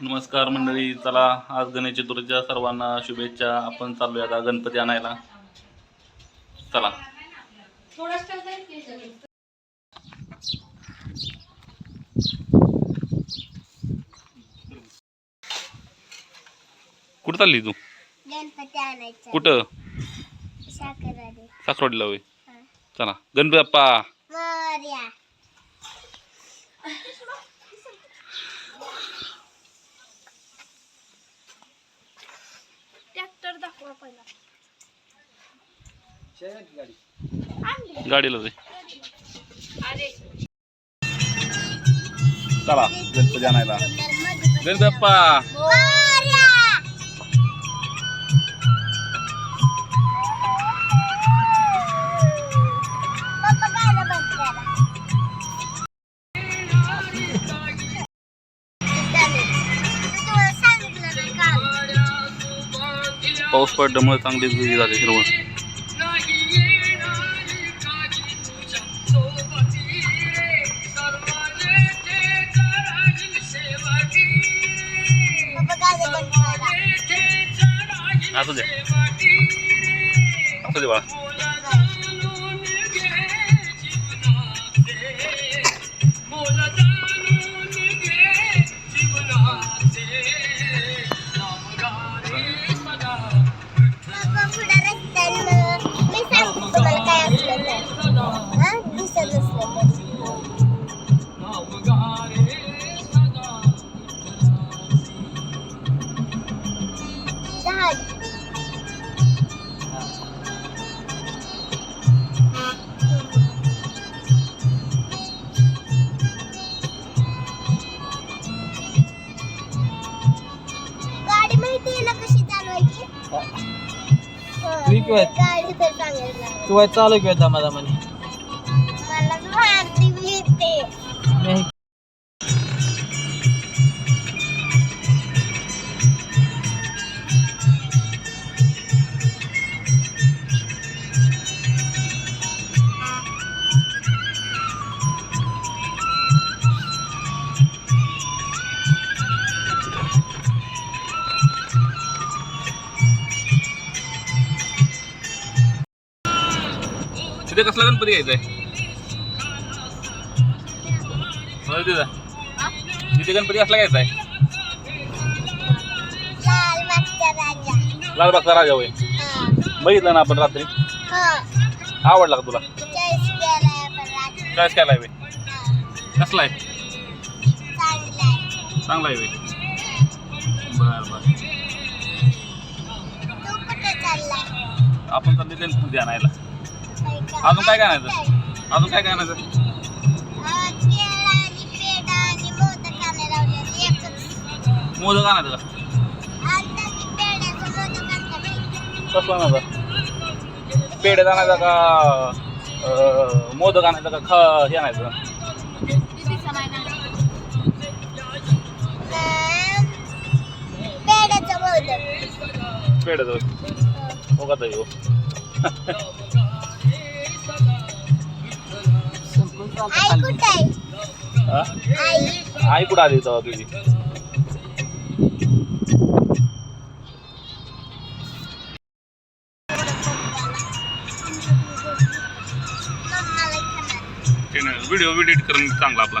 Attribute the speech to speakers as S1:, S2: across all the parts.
S1: नमस्कार मंडळी चला आज गणेश चतुर्थीच्या सर्वांना शुभेच्छा. आपण चालूया आता गणपती आणायला? चला. कुठं चालली तू? कुठं?
S2: साखरवाडी.
S1: साखरवाडीला होय. चला. गणपती बाप्पा.
S2: पहिला.
S1: गाडीला जाय. चला गणपती आणायला. गणपती पाऊस पडल्यामुळे चांगली भिजी झाली हिरवळ. असू दे. असू दे बाळा.
S3: तू काय चालू किंवा दमा
S1: तिथे कसला गणपती घ्यायचा आहे? तिथं तिथे गणपती कसला घ्यायचा आहे.
S2: लाल मागचा राजा.
S1: लालबागचा राजा होय. बघितलं ना आपण रात्री?
S2: हा.
S1: आवडला का तुला?
S2: चॉईस
S1: केला आहे कसला आहे?
S2: चांगला आहे.
S1: बर बर. आपण चालले गणपती आणायला? अजून काय काय आणायचं अजून काय काय आणायचं
S2: मोदक
S1: आणायचं का कसला आणायचा पेढे आणायचा का अं, मोदक आणायचा का ख हे आणायचं?
S2: पेढ्याचं
S1: हो का ताई हो. हा?
S2: आई
S1: कुठं आली तेव्हा तुझी व्हिडिओ एडिट करून चांगला आपला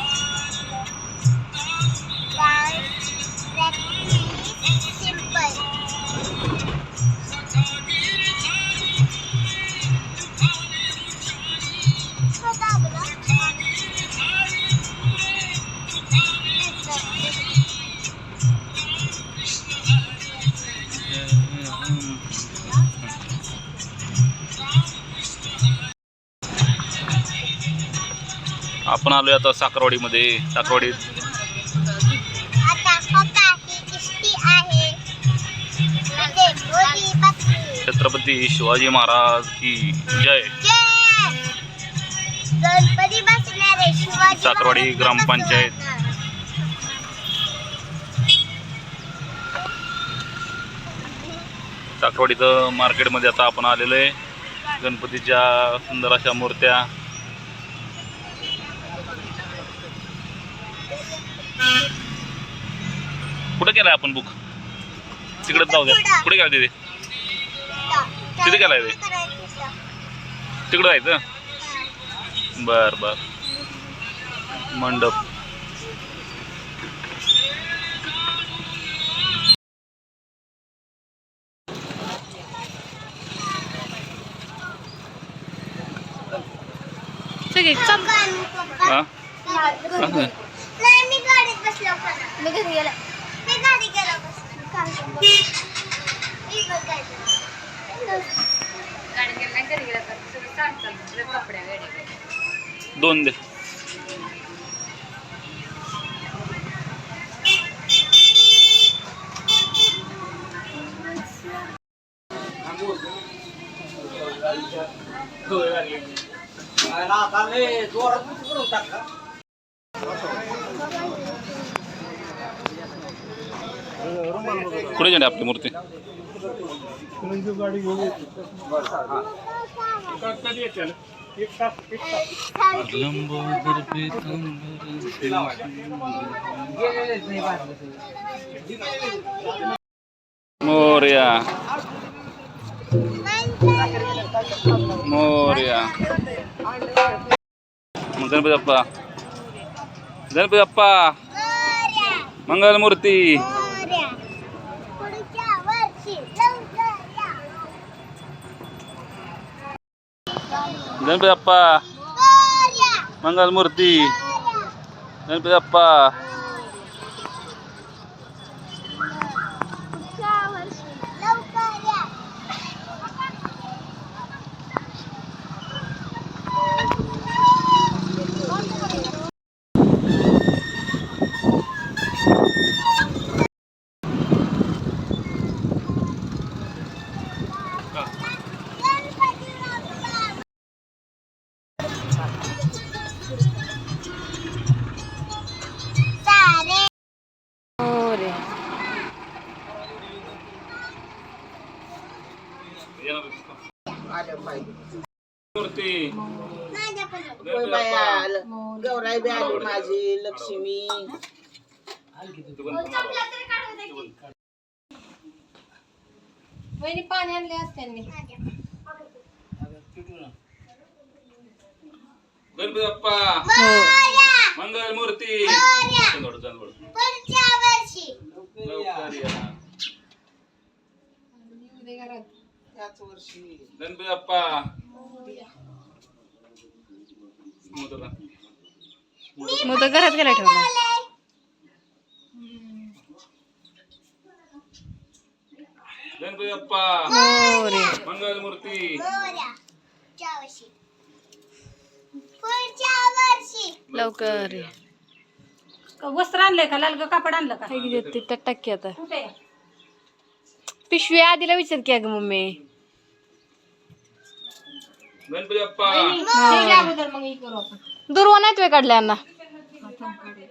S2: आपण आलोय आता साखरवाडीमध्ये. साखरवाडीत.
S1: म्हणजे
S2: छत्रपती शिवाजी महाराज की जय.
S1: महाराज
S2: ग्रामपंचायत. साखरवाडीचं मार्केटमध्ये आता आपण आलेलो आहे. गणपतीच्या सुंदर अशा मूर्त्या. कुठं केलाय आपण बुक तिकडे जाऊ द्या. कुठे गेला तिथे तिथे गेलाय ते? तिकडं जायचं? बर बर. मंडप.
S4: सगळे चल.
S2: हा?
S1: नाही मी गाडीत बसलो पण मी घरी गेलो. मी गाडी गेलो बसलो. मी बघायचं
S2: दोन दे. कुठे जाणे आपली मूर्ती? मोर्या. मोर्या. गणपती बाप्पा. गणपती बाप्पा मंगलमूर्ती. गणपती बाप्पा मंगलमूर्ती. गणपती बाप्पा मूर्ती बाप्पा
S3: गौराई बी आली माझी लक्ष्मी.
S4: वहिनी पाणी आणले आज त्यांनी
S2: गणपती बाप्पा.
S1: मोरया
S2: मंगलमूर्ती.
S1: मोरया
S2: चंदोड, चंदोड.
S1: पुढच्या वर्षी.
S2: लवकर या.
S4: उद्या घरात.
S3: त्याच वर्षी.
S2: गणपती बाप्पा. मोदक. आण.
S4: मग तर घरात गेला ठेवला
S2: गणपती बाप्पा
S4: लवकर
S5: वस्त्र आणलंय का? लाल कापड आणलं का?
S4: त्यात टाकी आता. पिशवी आधीला विचार की अगं मम्मी.
S2: गणपती बाप्पा
S5: त्याच्या अगोदर मग हे करू आपण
S4: दुर्वा नाहीत वे काढल्या यांना.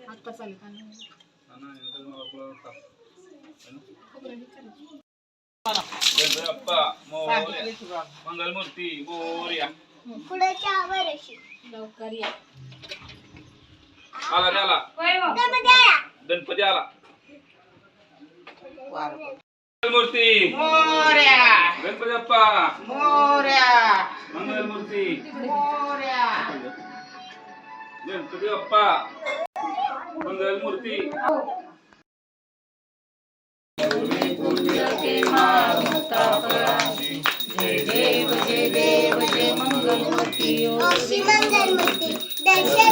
S5: आता चालेल
S2: गणपती बाप्पा मोरया. मंगलमूर्ती मोर्या.
S1: पुढच्या वर्षी
S5: लवकर या
S2: आला रे आला.
S1: गणपती आला.
S2: गणपती मंगलमूर्ती बाप्पा
S3: मोऱ्या
S2: मंगलमूर्ती गणपती बाप्पा. मंगलमूर्ती
S1: दर्शन